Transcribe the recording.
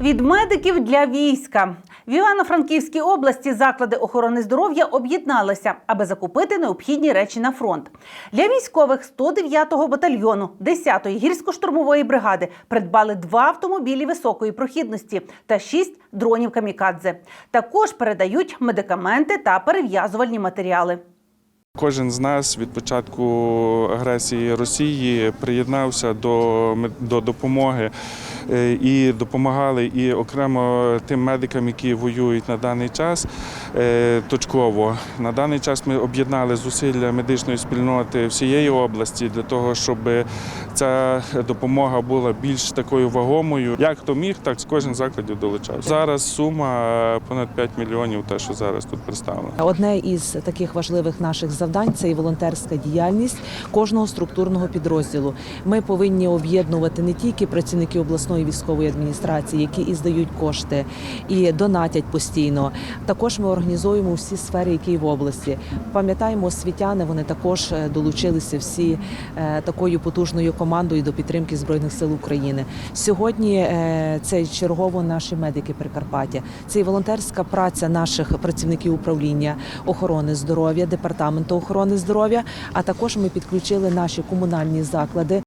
Від медиків для війська в Івано-Франківській області заклади охорони здоров'я об'єдналися, аби закупити необхідні речі на фронт. Для військових 109-го батальйону 10-ї гірсько-штурмової бригади придбали два автомобілі високої прохідності та шість дронів камікадзе. Також передають медикаменти та перев'язувальні матеріали. Кожен з нас від початку агресії Росії приєднався до, до допомоги і допомагали і окремо тим медикам, які воюють на даний час е, точково. На даний час ми об'єднали зусилля медичної спільноти всієї області для того, щоб ця допомога була більш такою вагомою. Як хто міг, так з кожен закладів долучався. Зараз сума е, понад 5 мільйонів, те, що зараз тут представлено. Одне із таких важливих наших завдань це і волонтерська діяльність кожного структурного підрозділу. Ми повинні об'єднувати не тільки працівники обласної військової адміністрації, які і здають кошти і донатять постійно. Також ми організуємо всі сфери, які в області. Пам'ятаємо, освітяни вони також е, долучилися всі е, такою потужною командою до підтримки збройних сил України. Сьогодні е, це чергово наші медики Прикарпаття. Це і волонтерська праця наших працівників управління охорони здоров'я, департаменту охорони здоров'я. А також ми підключили наші комунальні заклади.